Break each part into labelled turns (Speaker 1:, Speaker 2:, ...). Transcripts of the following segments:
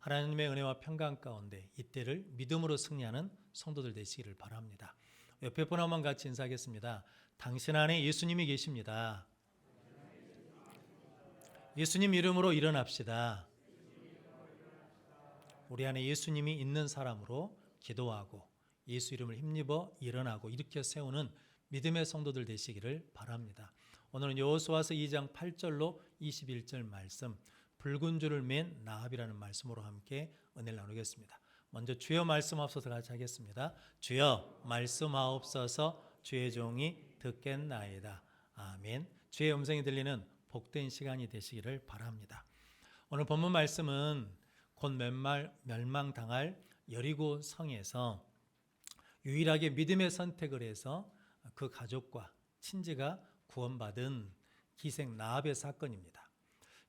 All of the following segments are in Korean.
Speaker 1: 하나님의 은혜와 평강 가운데 이때를 믿음으로 승리하는 성도들 되시기를 바랍니다. 옆에 분 한번 같이 인사하겠습니다. 당신 안에 예수님이 계십니다. 예수님 이름으로 일어납시다. 우리 안에 예수님이 있는 사람으로 기도하고 예수 이름을 힘입어 일어나고 일으켜 세우는 믿음의 성도들 되시기를 바랍니다. 오늘은 여호수아서 2장 8절로 21절 말씀 붉은 줄을 맨 나합이라는 말씀으로 함께 은혜를 나누겠습니다. 먼저 주여 말씀하옵소서 같이 하겠습니다. 주여 말씀하옵소서 주의 종이 듣겠나이다. 아멘. 주의 음성이 들리는 복된 시간이 되시기를 바랍니다. 오늘 본문 말씀은 곧 멸망, 멸망당할 여리고 성에서 유일하게 믿음의 선택을 해서 그 가족과 친지가 구원받은 기생 나합의 사건입니다.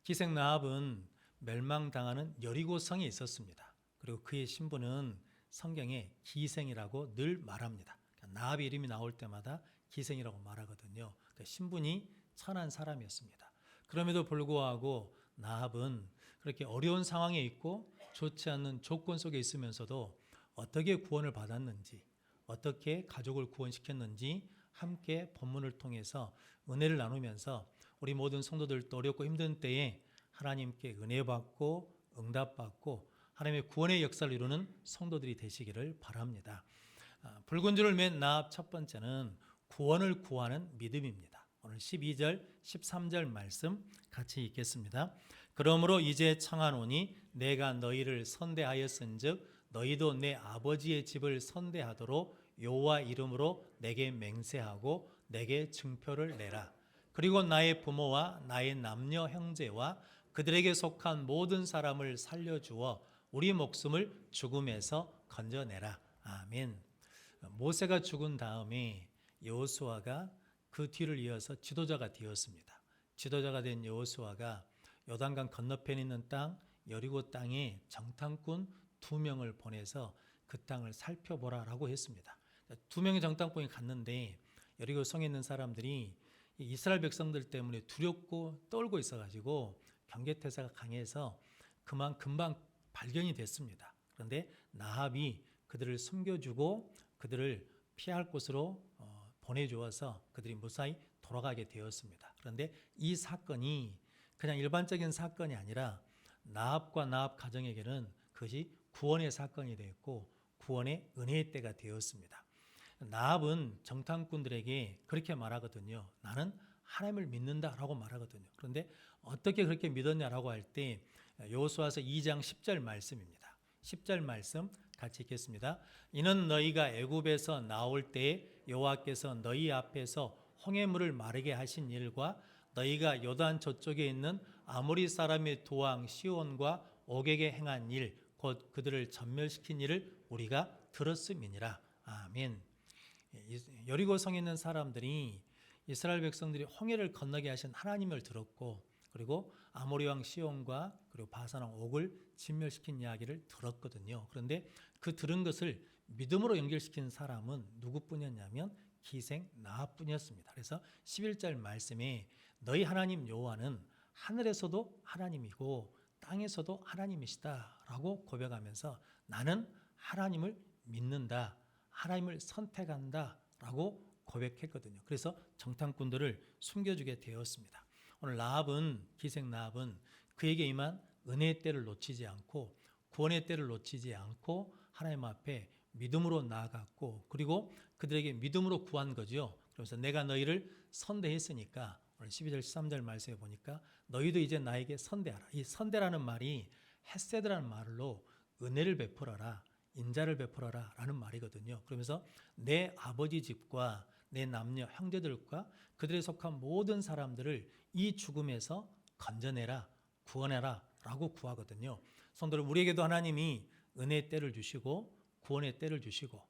Speaker 1: 기생 나합은 멸망당하는 여리고 성에 있었습니다. 그리고 그의 신분은 성경에 기생이라고 늘 말합니다. 그러니까 나합의 이름이 나올 때마다 기생이라고 말하거든요. 그 신분이 천한 사람이었습니다. 그럼에도 불구하고 나합은 그렇게 어려운 상황에 있고 좋지 않는 조건 속에 있으면서도 어떻게 구원을 받았는지, 어떻게 가족을 구원시켰는지 함께 본문을 통해서 은혜를 나누면서 우리 모든 성도들도 어렵고 힘든 때에 하나님께 은혜 받고 응답 받고 하나님의 구원의 역사를 이루는 성도들이 되시기를 바랍니다. 아, 붉은 줄을 맨 나합 첫 번째는 구원을 구하는 믿음입니다. 오늘 12절, 13절 말씀 같이 읽겠습니다. 그러므로 이제 청하노니 내가 너희를 선대하였은즉 너희도 내 아버지의 집을 선대하도록 여호와 이름으로 내게 맹세하고 내게 증표를 내라. 그리고 나의 부모와 나의 남녀 형제와 그들에게 속한 모든 사람을 살려주어 우리 목숨을 죽음에서 건져내라. 아멘. 모세가 죽은 다음에 여호수아가 그 뒤를 이어서 지도자가 되었습니다. 지도자가 된 여호수아가 요단강 건너편에 있는 땅 여리고 땅에 정탐꾼 두 명을 보내서 그 땅을 살펴보라라고 했습니다. 두 명의 정탐꾼이 갔는데 여리고 성에 있는 사람들이 이스라엘 백성들 때문에 두렵고 떨고 있어가지고 경계태세가 강해서 그만 금방 발견이 됐습니다. 그런데 나합이 그들을 숨겨주고 그들을 피할 곳으로 어, 보내주어서 그들이 무사히 돌아가게 되었습니다. 그런데 이 사건이 그냥 일반적인 사건이 아니라 나합과 나합 가정에게는 그것이 구원의 사건이 되었고 구원의 은혜의 때가 되었습니다. 나합은 정탐꾼들에게 그렇게 말하거든요. 나는 하나님을 믿는다라고 말하거든요. 그런데 어떻게 그렇게 믿었냐라고 할 때 여호수아서 2장 10절 말씀입니다. 10절 말씀 같이 읽겠습니다. 이는 너희가 애굽에서 나올 때에 여호와께서 너희 앞에서 홍해물을 마르게 하신 일과 너희가 요단 저쪽에 있는 아모리 사람의 도왕 시온과 옥에게 행한 일, 곧 그들을 전멸시킨 일을 우리가 들었음이니라. 아멘. 여리고 성에 있는 사람들이 이스라엘 백성들이 홍해를 건너게 하신 하나님을 들었고 그리고 아모리 왕 시온과 그리고 바산 왕 옥을 진멸시킨 이야기를 들었거든요. 그런데 그 들은 것을 믿음으로 연결시킨 사람은 누구뿐이었냐면 기생 나뿐이었습니다. 그래서 11절 말씀에 너희 하나님 여호와는 하늘에서도 하나님이고 땅에서도 하나님이시다라고 고백하면서 나는 하나님을 믿는다. 하나님을 선택한다라고 고백했거든요. 그래서 정탐꾼들을 숨겨주게 되었습니다. 오늘 라합은 기생 라합은 그에게 임한 은혜의 때를 놓치지 않고 구원의 때를 놓치지 않고 하나님 앞에 믿음으로 나아갔고 그리고 그들에게 믿음으로 구한 거죠. 그래서 내가 너희를 선대했으니까 오늘 12절 13절 말씀에 보니까 너희도 이제 나에게 선대하라. 이 선대라는 말이 햇세드라는 말로 은혜를 베풀어라. 인자를 베풀어라 라는 말이거든요. 그러면서 내 아버지 집과 내 남녀 형제들과 그들에 속한 모든 사람들을 이 죽음에서 건져내라, 구원해라 라고 구하거든요. 성도들 우리에게도 하나님이 은혜의 때를 주시고 구원의 때를 주시고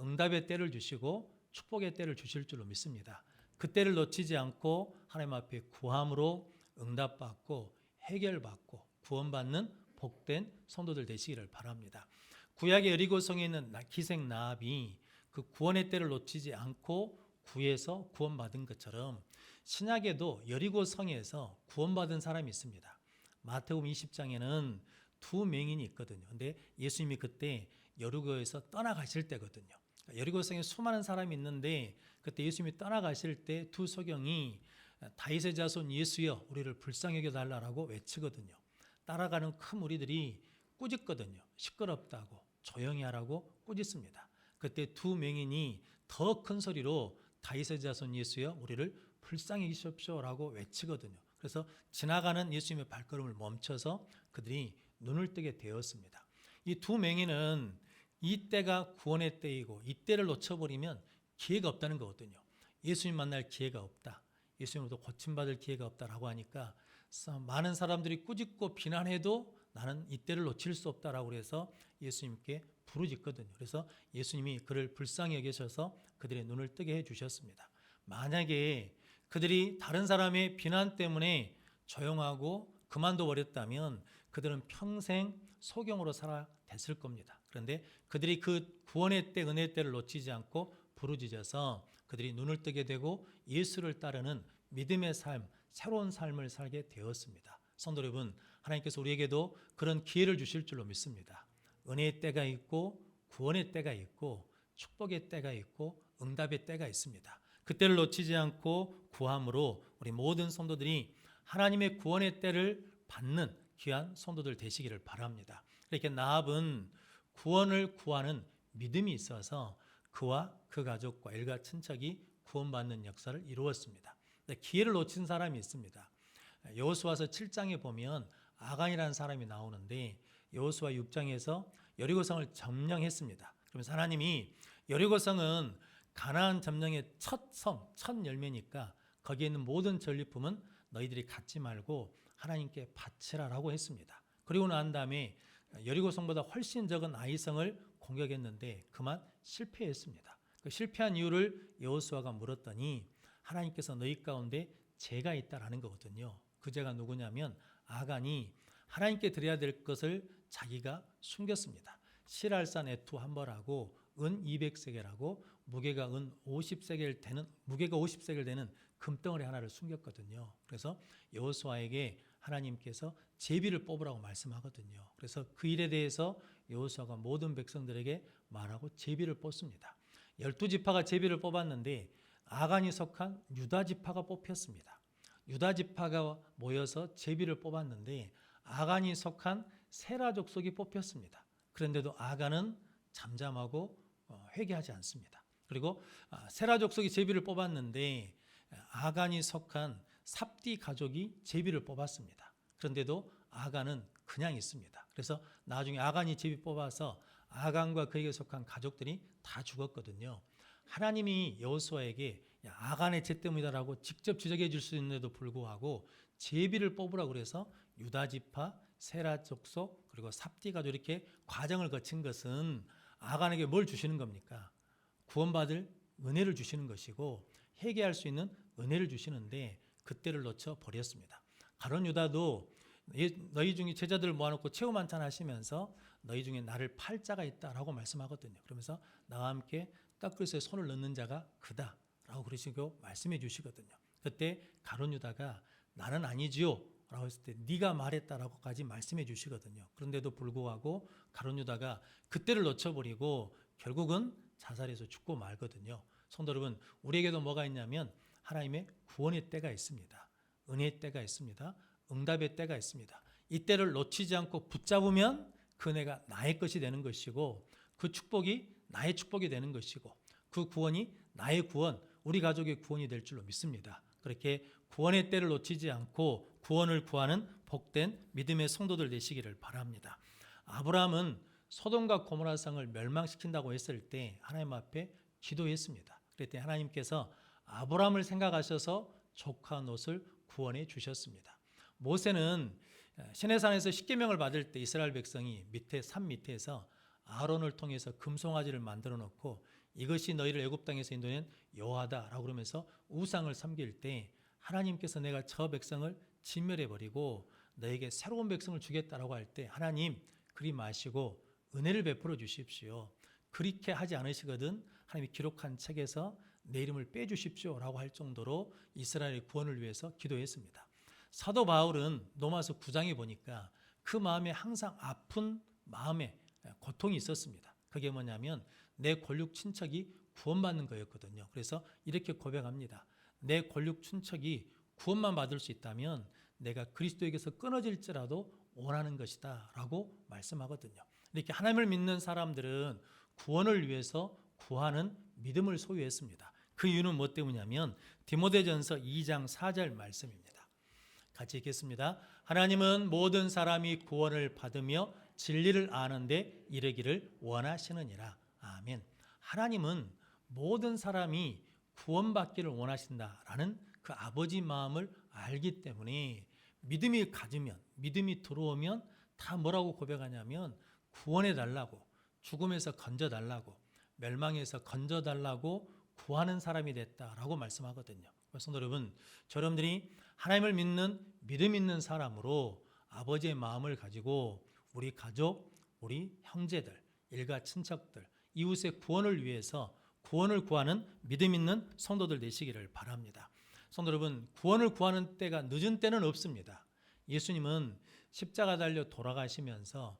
Speaker 1: 응답의 때를 주시고 축복의 때를 주실 줄로 믿습니다. 그 때를 놓치지 않고 하나님 앞에 구함으로 응답받고 해결받고 구원받는 복된 성도들 되시기를 바랍니다. 구약의 여리고성에 있는 기생 나합이 그 구원의 때를 놓치지 않고 구해서 구원받은 것처럼 신약에도 여리고 성에서 구원받은 사람이 있습니다. 마태복음 20장에는 두 맹인이 있거든요. 근데 예수님이 그때 여리고에서 떠나가실 때거든요. 그러니까 여리고성에 수많은 사람이 있는데 그때 예수님이 떠나가실 때 두 소경이 다윗의 자손 예수여 우리를 불쌍히 여겨 달라라고 외치거든요. 따라가는 큰 무리들이 꾸짖거든요. 시끄럽다고 조용히 하라고 꾸짖습니다. 그때 두 맹인이 더 큰 소리로 다윗의 자손 예수여 우리를 불쌍히 여기십시오라고 외치거든요. 그래서 지나가는 예수님의 발걸음을 멈춰서 그들이 눈을 뜨게 되었습니다. 이 두 맹인은 이 때가 구원의 때이고 이 때를 놓쳐버리면 기회가 없다는 거거든요. 예수님 만날 기회가 없다. 예수님으로부터 고침받을 기회가 없다라고 하니까 많은 사람들이 꾸짖고 비난해도 나는 이 때를 놓칠 수 없다라고 그래서 예수님께 부르짖거든요. 그래서 예수님이 그를 불쌍히 여기셔서 그들의 눈을 뜨게 해 주셨습니다. 만약에 그들이 다른 사람의 비난 때문에 조용하고 그만둬 버렸다면 그들은 평생 소경으로 살아 됐을 겁니다. 그런데 그들이 그 구원의 때 은혜의 때를 놓치지 않고 부르짖어서 그들이 눈을 뜨게 되고 예수를 따르는 믿음의 삶, 새로운 삶을 살게 되었습니다. 성도 여러분, 하나님께서 우리에게도 그런 기회를 주실 줄로 믿습니다. 은혜의 때가 있고 구원의 때가 있고 축복의 때가 있고 응답의 때가 있습니다. 그때를 놓치지 않고 구함으로 우리 모든 성도들이 하나님의 구원의 때를 받는 귀한 성도들 되시기를 바랍니다. 이렇게 나합은 구원을 구하는 믿음이 있어서 그와 그 가족과 일가 친척이 구원받는 역사를 이루었습니다. 기회를 놓친 사람이 있습니다. 여호수아서 7장에 보면 아간이라는 사람이 나오는데 여호수아 6장에서 여리고성을 점령했습니다. 그러면서 하나님이 여리고성은 가나안 점령의 첫 성, 첫 열매니까 거기에 있는 모든 전리품은 너희들이 갖지 말고 하나님께 바치라라고 했습니다. 그리고 난 다음에 여리고성보다 훨씬 적은 아이성을 공격했는데 그만 실패했습니다. 그 실패한 이유를 여호수아가 물었더니 하나님께서 너희 가운데 죄가 있다라는 거거든요. 그 죄가 누구냐면 아간이 하나님께 드려야 될 것을 자기가 숨겼습니다. 실알산 에투 한 벌하고 은 200세겔하고 무게가 은 50세겔 되는 무게가 50세겔 되는 금덩어리 하나를 숨겼거든요. 그래서 여호수아에게 하나님께서 제비를 뽑으라고 말씀하거든요. 그래서 그 일에 대해서 여호수아가 모든 백성들에게 말하고 제비를 뽑습니다. 열두 지파가 제비를 뽑았는데 아간이 속한 유다 지파가 뽑혔습니다. 유다 지파가 모여서 제비를 뽑았는데 아간이 속한 세라 족속이 뽑혔습니다. 그런데도 아간은 잠잠하고 어, 회개하지 않습니다. 그리고 아, 세라 족속이 제비를 뽑았는데 아간이 속한 삽디 가족이 제비를 뽑았습니다. 그런데도 아간은 그냥 있습니다. 그래서 나중에 아간이 제비 뽑아서 아간과 그에게 속한 가족들이 다 죽었거든요. 하나님이 여호수아에게 아간의 죄 때문이다라고 직접 지적해 줄 수 있는데도 불구하고 제비를 뽑으라고 그래서 유다 지파, 세라 족속 그리고 삽디 가족 이렇게 과정을 거친 것은 아간에게 뭘 주시는 겁니까? 구원받을 은혜를 주시는 것이고 회개할 수 있는 은혜를 주시는데 그때를 놓쳐 버렸습니다. 가론 유다도 너희 중에 제자들을 모아놓고 최후 만찬 하시면서 너희 중에 나를 팔 자가 있다라고 말씀하거든요. 그러면서 나와 함께 떡그릇에 손을 넣는 자가 그다 라고 그러시고 말씀해 주시거든요. 그때 가론 유다가 나는 아니지요. 라고 했을 때 네가 말했다라고까지 말씀해 주시거든요. 그런데도 불구하고 가론 유다가 그때를 놓쳐버리고 결국은 자살해서 죽고 말거든요. 성도 여러분, 우리에게도 뭐가 있냐면 하나님의 구원의 때가 있습니다. 은혜의 때가 있습니다. 응답의 때가 있습니다. 이 때를 놓치지 않고 붙잡으면 그 은혜가 나의 것이 되는 것이고 그 축복이 나의 축복이 되는 것이고 그 구원이 나의 구원, 우리 가족의 구원이 될 줄로 믿습니다. 그렇게 구원의 때를 놓치지 않고 구원을 구하는 복된 믿음의 성도들 되시기를 바랍니다. 아브라함은 소돔과 고모라 성을 멸망시킨다고 했을 때 하나님 앞에 기도했습니다. 그랬더니 하나님께서 아브라함을 생각하셔서 조카 롯을 구원해 주셨습니다. 모세는 시내산에서 십계명을 받을 때 이스라엘 백성이 밑에 산 밑에서 아론을 통해서 금송아지를 만들어 놓고 이것이 너희를 애굽 땅에서 인도낸 여호와다라고 그러면서 우상을 섬길 때 하나님께서 내가 저 백성을 진멸해 버리고 너에게 새로운 백성을 주겠다라고 할 때 하나님 그리 마시고 은혜를 베풀어 주십시오. 그렇게 하지 않으시거든 하나님이 기록한 책에서 내 이름을 빼 주십시오라고 할 정도로 이스라엘의 구원을 위해서 기도했습니다. 사도 바울은 로마서 9장에 보니까 그 마음에 항상 아픈 마음에 고통이 있었습니다. 그게 뭐냐면 내 권력 친척이 구원받는 거였거든요. 그래서 이렇게 고백합니다. 내 권력 친척이 구원만 받을 수 있다면 내가 그리스도에게서 끊어질지라도 원하는 것이다 라고 말씀하거든요. 이렇게 하나님을 믿는 사람들은 구원을 위해서 구하는 믿음을 소유했습니다. 그 이유는 뭐 때문이냐면 디모데전서 2장 4절 말씀입니다. 같이 읽겠습니다. 하나님은 모든 사람이 구원을 받으며 진리를 아는데 이르기를 원하시느니라. 아멘. 하나님은 모든 사람이 구원받기를 원하신다라는 그 아버지 마음을 알기 때문에 믿음이 가지면 믿음이 들어오면 다 뭐라고 고백하냐면 구원해 달라고 죽음에서 건져 달라고 멸망에서 건져 달라고 구하는 사람이 됐다라고 말씀하거든요. 그래서 여러분, 여러분들이 하나님을 믿는 믿음 있는 사람으로 아버지의 마음을 가지고 우리 가족, 우리 형제들, 일가 친척들, 이웃의 구원을 위해서 구원을 구하는 믿음 있는 성도들 되시기를 바랍니다. 성도 여러분, 구원을 구하는 때가 늦은 때는 없습니다. 예수님은 십자가 달려 돌아가시면서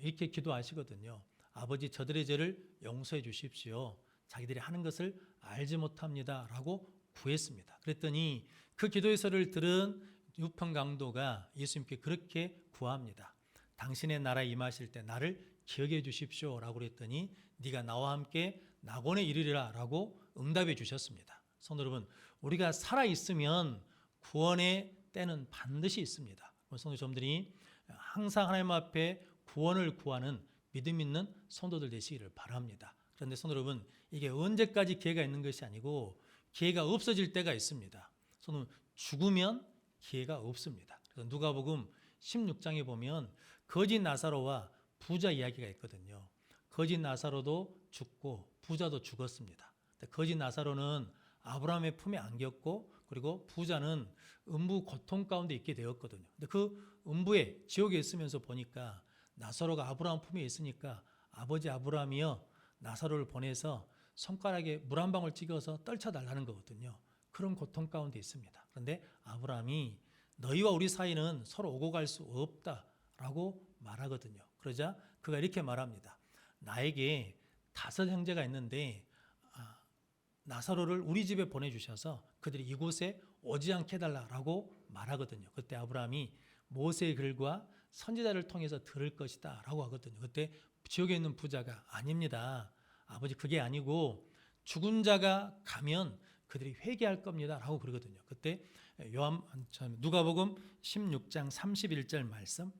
Speaker 1: 이렇게 기도하시거든요. 아버지 저들의 죄를 용서해 주십시오. 자기들이 하는 것을 알지 못합니다라고 구했습니다. 그랬더니 그 기도의서를 들은 유평 강도가 예수님께 그렇게 구합니다. 당신의 나라에 임하실 때 나를 기억해 주십시오라고 그랬더니 네가 나와 함께 낙원에 이르리라라고 응답해 주셨습니다. 성도 여러분, 우리가 살아 있으면 구원의 때는 반드시 있습니다. 성도 여러분들이 항상 하나님 앞에 구원을 구하는 믿음 있는 성도들 되시기를 바랍니다. 그런데 성도 여러분, 이게 언제까지 기회가 있는 것이 아니고 기회가 없어질 때가 있습니다. 성도 죽으면 기회가 없습니다. 그래서 누가복음 16장에 보면 거짓 나사로와 부자 이야기가 있거든요. 거짓 나사로도 죽고 부자도 죽었습니다. 거짓 나사로는 아브라함의 품에 안겼고 그리고 부자는 음부 고통 가운데 있게 되었거든요. 근데 그 음부에 지옥에 있으면서 보니까 나사로가 아브라함 품에 있으니까 아버지 아브라함이여 나사로를 보내서 손가락에 물 한 방울 찍어서 떨쳐 달라는 거거든요. 그런 고통 가운데 있습니다. 그런데 아브라함이 너희와 우리 사이는 서로 오고 갈 수 없다라고 말하거든요. 그러자 그가 이렇게 말합니다. 나에게 다섯 형제가 있는데 아, 나사로를 우리 집에 보내주셔서 그들이 이곳에 오지 않게 해달라고 말하거든요. 그때 아브라함이 모세의 글과 선지자를 통해서 들을 것이다 라고 하거든요. 그때 지옥에 있는 부자가 아닙니다. 아버지 그게 아니고 죽은 자가 가면 그들이 회개할 겁니다 라고 그러거든요. 그때 요한 누가복음 16장 31절 말씀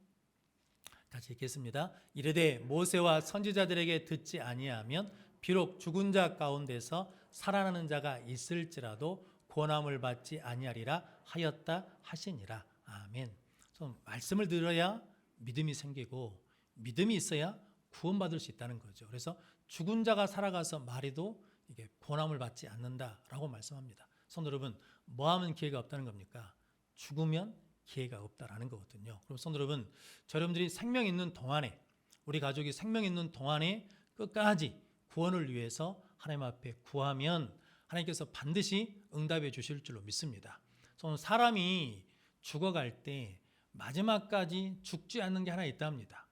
Speaker 1: 같이 읽겠습니다. 이르되 모세와 선지자들에게 듣지 아니하면 비록 죽은 자 가운데서 살아나는 자가 있을지라도 고난을 받지 아니하리라 하였다 하시니라. 아멘. 좀 말씀을 들어야 믿음이 생기고 믿음이 있어야 구원받을 수 있다는 거죠. 그래서 죽은 자가 살아가서 말해도 이게 고난을 받지 않는다라고 말씀합니다. 성도 여러분, 뭐 하면 기회가 없다는 겁니까? 죽으면 기회가 없다라는 거거든요. 그럼 성도 여러분, 여러분들이 생명 있는 동안에 우리 가족이 생명 있는 동안에 끝까지 구원을 위해서 하나님 앞에 구하면 하나님께서 반드시 응답해 주실 줄로 믿습니다. 사람이 죽어갈 때 마지막까지 죽지 않는 게 하나 있답니다.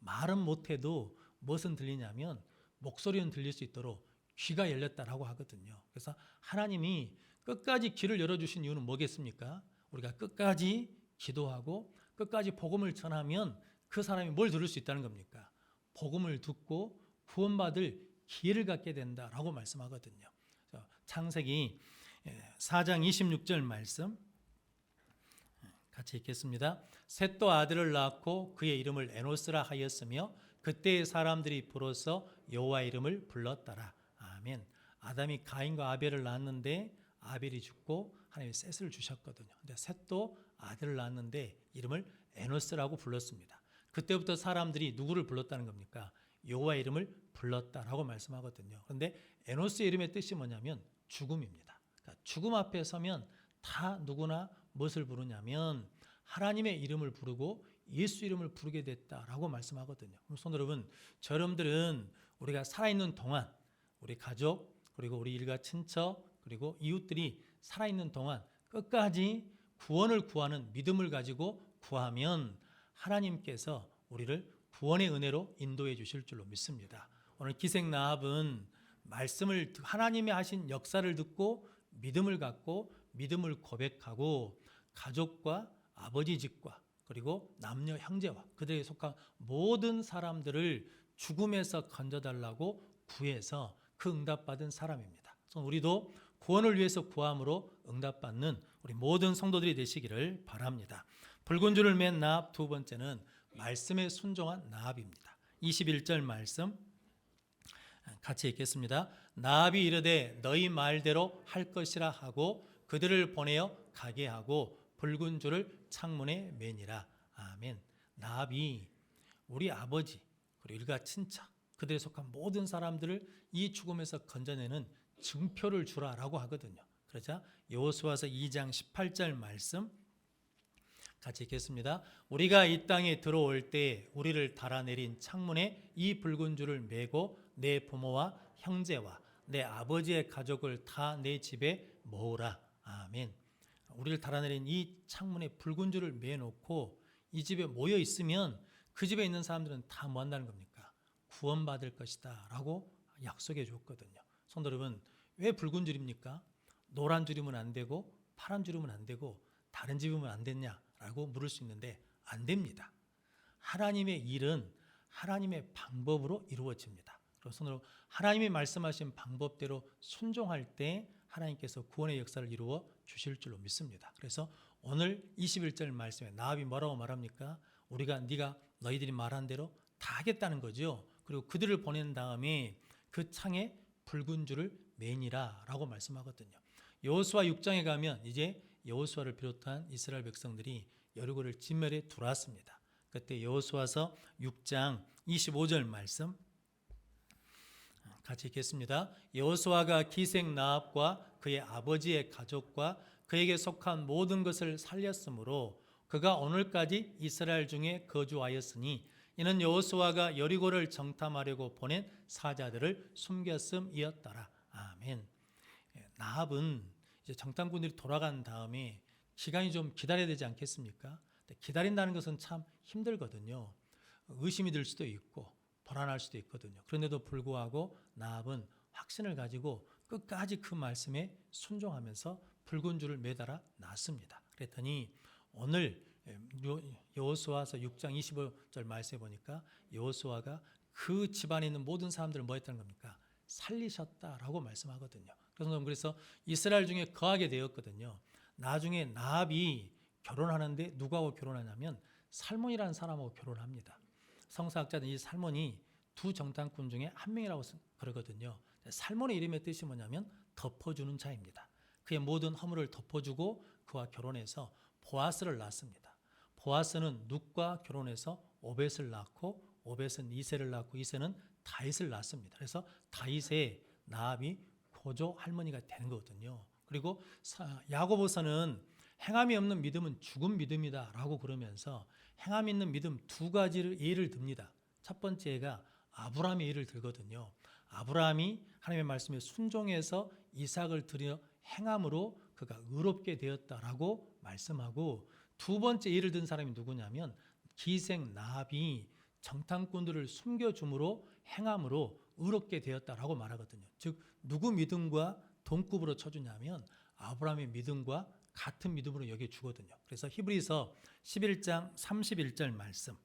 Speaker 1: 말은 못해도 무엇은 들리냐면 목소리는 들릴 수 있도록 귀가 열렸다라고 하거든요. 그래서 하나님이 끝까지 길을 열어주신 이유는 뭐겠습니까? 우리가 끝까지 기도하고 끝까지 복음을 전하면 그 사람이 뭘 들을 수 있다는 겁니까? 복음을 듣고 구원받을 기회를 갖게 된다라고 말씀하거든요. 창세기 4장 26절 말씀 같이 읽겠습니다. 셋도 아들을 낳고 그의 이름을 에노스라 하였으며 그때의 사람들이 불어서 여호와 이름을 불렀더라. 아멘. 아담이 가인과 아벨을 낳았는데 아벨이 죽고 하나님이 셋을 주셨거든요. 근데 셋도 아들을 낳았는데 이름을 에노스라고 불렀습니다. 그때부터 사람들이 누구를 불렀다는 겁니까? 여호와 이름을 불렀다라고 말씀하거든요. 그런데 에노스의 이름의 뜻이 뭐냐면 죽음입니다. 그러니까 죽음 앞에 서면 다 누구나 무엇을 부르냐면 하나님의 이름을 부르고 예수 이름을 부르게 됐다라고 말씀하거든요. 그럼 손 여러분, 저 여러분들은 우리가 살아있는 동안 우리 가족 그리고 우리 일가 친척 그리고 이웃들이 살아있는 동안 끝까지 구원을 구하는 믿음을 가지고 구하면 하나님께서 우리를 구원의 은혜로 인도해 주실 줄로 믿습니다. 오늘 기생 나합은 말씀을 듣- 하나님이 하신 역사를 듣고 믿음을 갖고 믿음을 고백하고 가족과 아버지 집과 그리고 남녀 형제와 그들에 속한 모든 사람들을 죽음에서 건져달라고 구해서 그 응답받은 사람입니다. 우리도 구원을 위해서 구함으로 응답받는 우리 모든 성도들이 되시기를 바랍니다. 붉은 줄을 맨 나합 두 번째는 말씀에 순종한 나합입니다. 21절 말씀 같이 읽겠습니다. 나합이 이르되 너희 말대로 할 것이라 하고 그들을 보내어 가게 하고 붉은 줄을 창문에 매니라. 아멘. 나합이 우리 아버지 그리고 일가 친척 그들에 속한 모든 사람들을 이 죽음에서 건져내는 증표를 주라라고 하거든요. 그러자 여호수아서 2장 18절 말씀 같이 읽겠습니다. 우리가 이 땅에 들어올 때 우리를 달아내린 창문에 이 붉은 줄을 메고 내 부모와 형제와 내 아버지의 가족을 다 내 집에 모으라. 아멘. 우리를 달아내린 이 창문에 붉은 줄을 매놓고 이 집에 모여 있으면 그 집에 있는 사람들은 다 뭐 한다는 겁니까? 구원받을 것이다 라고 약속해 줬거든요. 성도 여러분, 왜 붉은 줄입니까? 노란 줄이면 안 되고 파란 줄이면 안 되고 다른 집이면 안 됐냐라고 물을 수 있는데 안 됩니다. 하나님의 일은 하나님의 방법으로 이루어집니다. 그래서 오늘 하나님이 말씀하신 방법대로 순종할 때 하나님께서 구원의 역사를 이루어 주실 줄로 믿습니다. 그래서 오늘 21절 말씀에 나합이 뭐라고 말합니까? 우리가 네가 너희들이 말한 대로 다 하겠다는 거죠. 그리고 그들을 보낸 다음에 그 창에 붉은 줄을 매니라라고 말씀하거든요. 여호수아 6장에 가면 이제 여호수아를 비롯한 이스라엘 백성들이 여리고를 진멸에 들어왔습니다. 그때 여호수아서 6장 25절 말씀 같이 읽겠습니다. 여호수아가 기생 나합과 그의 아버지의 가족과 그에게 속한 모든 것을 살렸으므로 그가 오늘까지 이스라엘 중에 거주하였으니 이는 여호수아가 여리고를 정탐하려고 보낸 사자들을 숨겼음이었더라. 아멘. 예, 나합은 이제 정탐꾼들이 돌아간 다음에 기간이 좀 기다려야 되지 않겠습니까? 기다린다는 것은 참 힘들거든요. 의심이 들 수도 있고 불안할 수도 있거든요. 그런데도 불구하고 나합은 확신을 가지고 끝까지 그 말씀에 순종하면서 붉은 줄을 매달아 놨습니다. 그랬더니 오늘 여- 여호수아서 6장 25절 말씀에 보니까 여호수아가 그 집안에 있는 모든 사람들을 뭐 했다는 겁니까? 살리셨다라고 말씀하거든요. 그래서 그래서 이스라엘 중에 거하게 되었거든요. 나중에 나합이 결혼하는데 누구하고 결혼하냐면 살몬이라는 사람하고 결혼합니다. 성사학자는 이 살몬이 두 정탐꾼 중에 한 명이라고 스- 그러거든요. 살몬의 이름의 뜻이 뭐냐면 덮어주는 자입니다. 그의 모든 허물을 덮어주고 그와 결혼해서 보아스를 낳습니다. 보아스는 룻과 결혼해서 오벳을 낳고 오벳은 이세를 낳고 이세는 다윗을 낳습니다. 그래서 다윗의 나합이 고조 할머니가 되는 거거든요. 그리고 사- 야고보서는 행함이 없는 믿음은 죽은 믿음이다라고 그러면서 행함 있는 믿음 두 가지를 예를 듭니다. 첫 번째가 아브라함의 예를 들거든요. 아브라함이 하나님의 말씀에 순종해서 이삭을 드려 행함으로 그가 의롭게 되었다라고 말씀하고 두 번째 예를 든 사람이 누구냐면 기생 나합이 정탐꾼들을 숨겨줌으로 행함으로 의롭게 되었다라고 말하거든요. 즉 누구 믿음과 동급으로 쳐주냐면 아브라함의 믿음과 같은 믿음으로 여겨 주거든요. 그래서 히브리서 11장 31절 말씀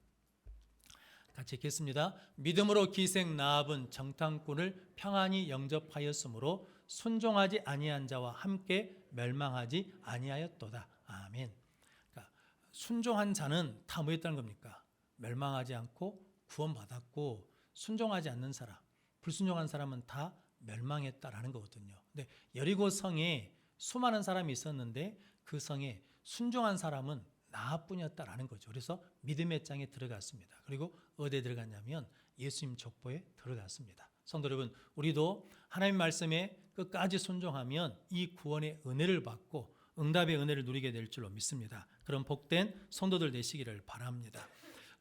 Speaker 1: 같이 읽겠습니다. 믿음으로 기생 나합은 정탐꾼을 평안히 영접하였으므로 순종하지 아니한 자와 함께 멸망하지 아니하였도다. 아멘. 순종한 자는 다 뭐였다는 겁니까? 멸망하지 않고 구원받았고 순종하지 않는 사람, 불순종한 사람은 다 멸망했다라는 거거든요. 근데 여리고 성에 수많은 사람이 있었는데 그 성에 순종한 사람은 나뿐이었다라는 거죠. 그래서 믿음의 장에 들어갔습니다. 그리고 어디에 들어갔냐면 예수님 족보에 들어갔습니다. 성도 여러분, 우리도 하나님 말씀에 끝까지 순종하면 이 구원의 은혜를 받고 응답의 은혜를 누리게 될 줄로 믿습니다. 그런 복된 성도들 되시기를 바랍니다.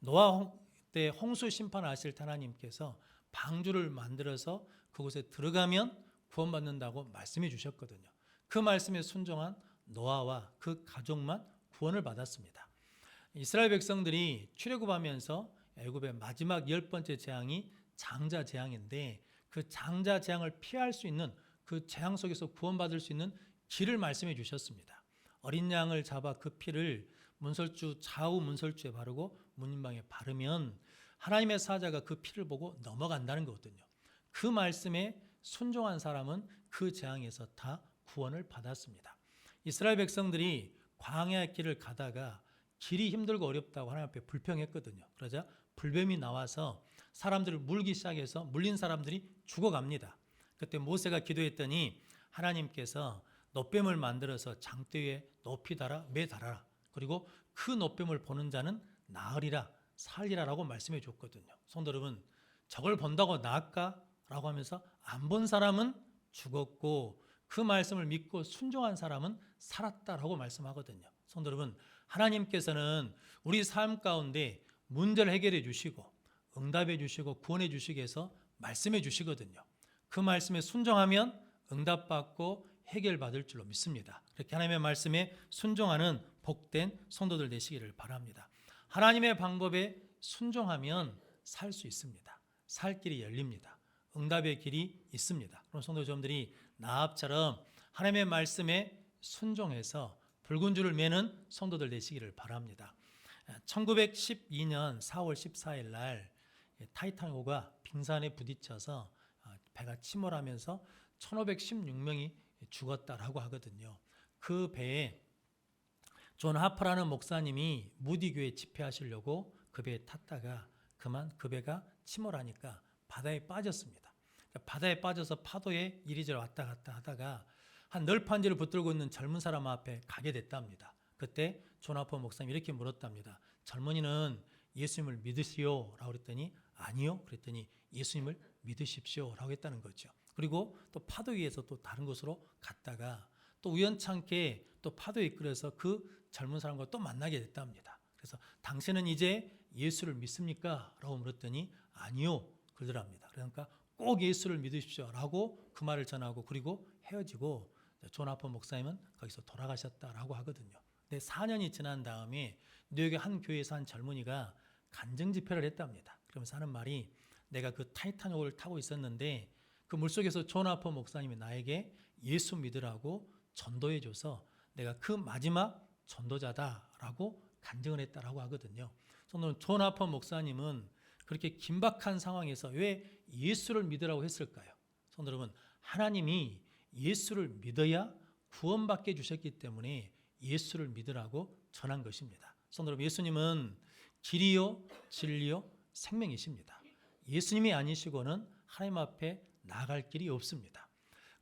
Speaker 1: 노아 홍- 때 홍수 심판하실 하나님께서 방주를 만들어서 그곳에 들어가면 구원받는다고 말씀해 주셨거든요. 그 말씀에 순종한 노아와 그 가족만 구원을 받았습니다. 이스라엘 백성들이 출애굽하면서 애굽의 마지막 열 번째 재앙이 장자 재앙인데 그 장자 재앙을 피할 수 있는 그 재앙 속에서 구원받을 수 있는 길을 말씀해 주셨습니다. 어린 양을 잡아 그 피를 문설주 좌우 문설주에 바르고 문인방에 바르면 하나님의 사자가 그 피를 보고 넘어간다는 거거든요. 그 말씀에 순종한 사람은 그 재앙에서 다 구원을 받았습니다. 이스라엘 백성들이 광야의 길을 가다가 길이 힘들고 어렵다고 하나님 앞에 불평했거든요. 그러자 불뱀이 나와서 사람들을 물기 시작해서 물린 사람들이 죽어갑니다. 그때 모세가 기도했더니 하나님께서 노뱀을 만들어서 장대 위에 높이 달아 매 달아라. 그리고 그 노뱀을 보는 자는 나으리라 살리라라고 말씀해 줬거든요. 성도 여러분, 저걸 본다고 나을까라고 하면서 안 본 사람은 죽었고 그 말씀을 믿고 순종한 사람은 살았다라고 말씀하거든요. 성도 여러분, 하나님께서는 우리 삶 가운데 문제를 해결해 주시고 응답해 주시고 구원해 주시기 위해서 말씀해 주시거든요. 그 말씀에 순종하면 응답받고 해결받을 줄로 믿습니다. 그렇게 하나님의 말씀에 순종하는 복된 성도들 되시기를 바랍니다. 하나님의 방법에 순종하면 살 수 있습니다. 살 길이 열립니다. 응답의 길이 있습니다. 그럼 성도 여러분들이 나합처럼 하나님의 말씀에 순종해서 붉은 줄을 매는 성도들 되시기를 바랍니다. 1912년 4월 14일 날 타이탄호가 빙산에 부딪혀서 어, 배가 침몰하면서 1516명이 죽었다라고 하거든요. 그 배에 존 하퍼라는 목사님이 무디 교회 집회하시려고 그 배에 탔다가 그만 그 배가 침몰하니까 바다에 빠졌습니다. 바다에 빠져서 파도에 이리저리 왔다 갔다 하다가 한 널판지를 붙들고 있는 젊은 사람 앞에 가게 됐답니다. 그때 존 하퍼 목사님이 이렇게 물었답니다. 젊은이는 예수님을 믿으시오? 라고 그랬더니 아니요. 그랬더니 예수님을 믿으십시오. 라고 했다는 거죠. 그리고 또 파도 위에서 또 다른 곳으로 갔다가 또 우연찮게 또 파도에 이끌어서 그 젊은 사람과 또 만나게 됐답니다. 그래서 당신은 이제 예수를 믿습니까? 라고 물었더니 아니요. 그러더랍니다. 그러니까 꼭 예수를 믿으십시오. 라고 그 말을 전하고 그리고 헤어지고 존 아퍼 목사님은 거기서 돌아가셨다라고 하거든요. 근데 4년이 지난 다음에 뉴욕의 한 교회에서 한 젊은이가 간증 집회를 했답니다. 그러면서 하는 말이 내가 그 타이타닉을 타고 있었는데 그 물속에서 존 아퍼 목사님이 나에게 예수 믿으라고 전도해 줘서 내가 그 마지막 전도자다라고 간증을 했다라고 하거든요. 저는 존 아퍼 목사님은 그렇게 긴박한 상황에서 왜 예수를 믿으라고 했을까요? 성도 여러분, 하나님이 예수를 믿어야 구원받게 주셨기 때문에 예수를 믿으라고 전한 것입니다. 성도 여러분, 예수님은 길이요, 진리요, 생명이십니다. 예수님이 아니시고는 하나님 앞에 나갈 길이 없습니다.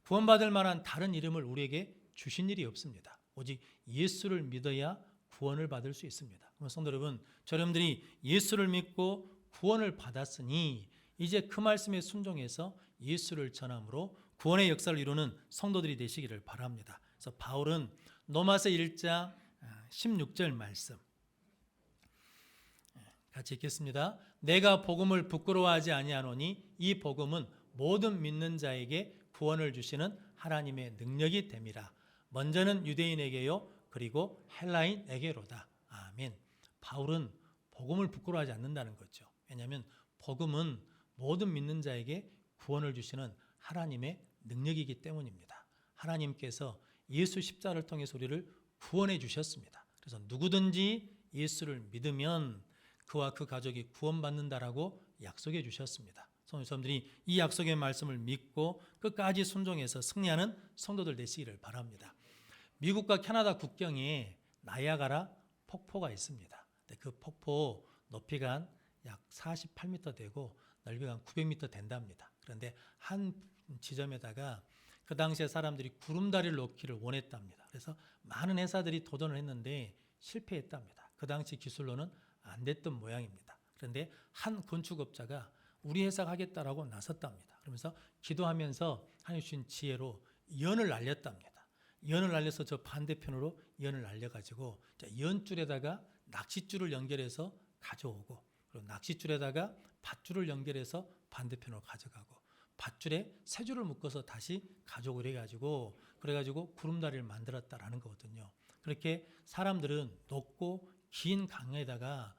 Speaker 1: 구원받을 만한 다른 이름을 우리에게 주신 일이 없습니다. 오직 예수를 믿어야 구원을 받을 수 있습니다. 성도 여러분, 저여러분들이 예수를 믿고 구원을 받았으니 이제 그 말씀에 순종해서 예수를 전함으로 구원의 역사를 이루는 성도들이 되시기를 바랍니다. 그래서 바울은 로마서 1장 16절 말씀 같이 읽겠습니다. 내가 복음을 부끄러워하지 아니하노니 이 복음은 모든 믿는 자에게 구원을 주시는 하나님의 능력이 됨이라. 먼저는 유대인에게요 그리고 헬라인에게로다. 아멘. 바울은 복음을 부끄러워하지 않는다는 거죠. 왜냐하면 복음은 모든 믿는 자에게 구원을 주시는 하나님의 능력이기 때문입니다. 하나님께서 예수 십자를 통해서 우리를 구원해 주셨습니다. 그래서 누구든지 예수를 믿으면 그와 그 가족이 구원받는다라고 약속해 주셨습니다. 성도들이 이 약속의 말씀을 믿고 끝까지 순종해서 승리하는 성도들 되시기를 바랍니다. 미국과 캐나다 국경에 나야가라 폭포가 있습니다. 그 폭포 높이가 약 48m 되고 넓이가 한 900m 된답니다. 그런데 한 지점에다가 그 당시에 사람들이 구름다리를 놓기를 원했답니다. 그래서 많은 회사들이 도전을 했는데 실패했답니다. 그 당시 기술로는 안 됐던 모양입니다. 그런데 한 건축업자가 우리 회사가 하겠다라고 나섰답니다. 그러면서 기도하면서 하나님 주신 지혜로 연을 날렸답니다. 연을 날려서 저 반대편으로 연을 날려가지고 연줄에다가 낚싯줄을 연결해서 가져오고 그리고 낚싯줄에다가 밧줄을 연결해서 반대편으로 가져가고 밧줄에 새 줄을 묶어서 다시 가져오래 가지고 그래가지고 구름다리를 만들었다라는 거거든요. 그렇게 사람들은 높고 긴 강에다가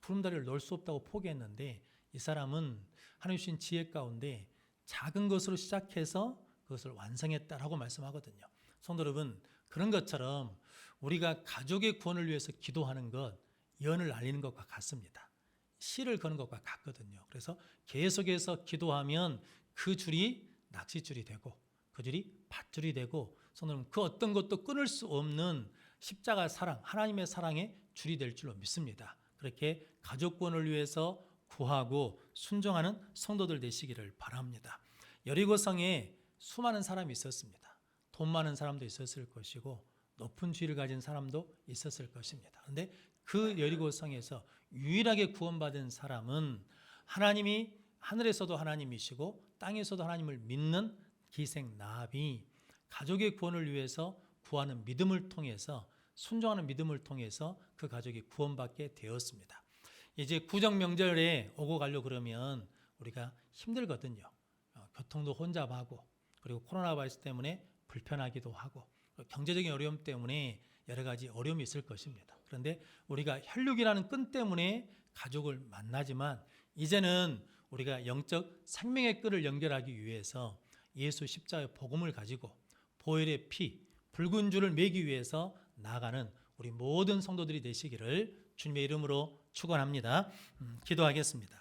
Speaker 1: 구름다리를 넣을 수 없다고 포기했는데 이 사람은 하나님 주신 지혜 가운데 작은 것으로 시작해서 그것을 완성했다라고 말씀하거든요. 성도 여러분, 그런 것처럼 우리가 가족의 구원을 위해서 기도하는 것, 연을 알리는 것과 같습니다. 실을 거는 것과 같거든요. 그래서 계속해서 기도하면 그 줄이 낚싯줄이 되고 그 줄이 밧줄이 되고 성도 여러분, 그 어떤 것도 끊을 수 없는 십자가 사랑, 하나님의 사랑의 줄이 될 줄로 믿습니다. 그렇게 가족 구원을 위해서 구하고 순종하는 성도들 되시기를 바랍니다. 여리고성에 수많은 사람이 있었습니다. 돈 많은 사람도 있었을 것이고 높은 지위를 가진 사람도 있었을 것입니다. 그런데 그 여리고성에서 유일하게 구원받은 사람은 하나님이 하늘에서도 하나님이시고 땅에서도 하나님을 믿는 기생 나합이 가족의 구원을 위해서 구하는 믿음을 통해서 순종하는 믿음을 통해서 그 가족이 구원받게 되었습니다. 이제 구정 명절에 오고 가려 그러면 우리가 힘들거든요. 어, 교통도 혼잡하고 그리고 코로나 바이러스 때문에 불편하기도 하고 경제적인 어려움 때문에 여러 가지 어려움이 있을 것입니다. 그런데 우리가 혈육이라는 끈 때문에 가족을 만나지만 이제는 우리가 영적 생명의 끈을 연결하기 위해서 예수 십자가의 복음을 가지고 보혈의 피, 붉은 줄을 매기 위해서 나아가는 우리 모든 성도들이 되시기를 주님의 이름으로 축원합니다. 음, 기도하겠습니다.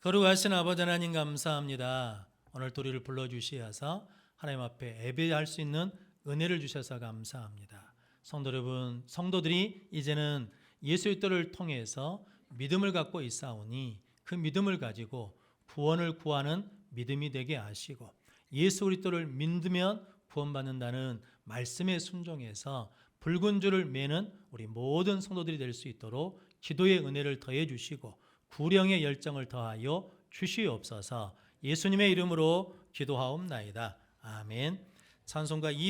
Speaker 1: 거룩하신 아버지 하나님 감사합니다. 오늘 또 우리를 불러 주시어서 하나님 앞에 예배할 수 있는 은혜를 주셔서 감사합니다. 성도 여러분, 성도들이 이제는 예수의 뜻을 통해서 믿음을 갖고 있사오니 그 믿음을 가지고 구원을 구하는 믿음이 되게 하시고 예수 그리스도를 믿으면 구원받는다는 말씀에 순종해서 붉은 줄을 매는 우리 모든 성도들이 될 수 있도록 기도의 은혜를 더해 주시고 구령의 열정을 더하여 주시옵소서. 예수님의 이름으로 기도하옵나이다. 아멘. 찬송가 200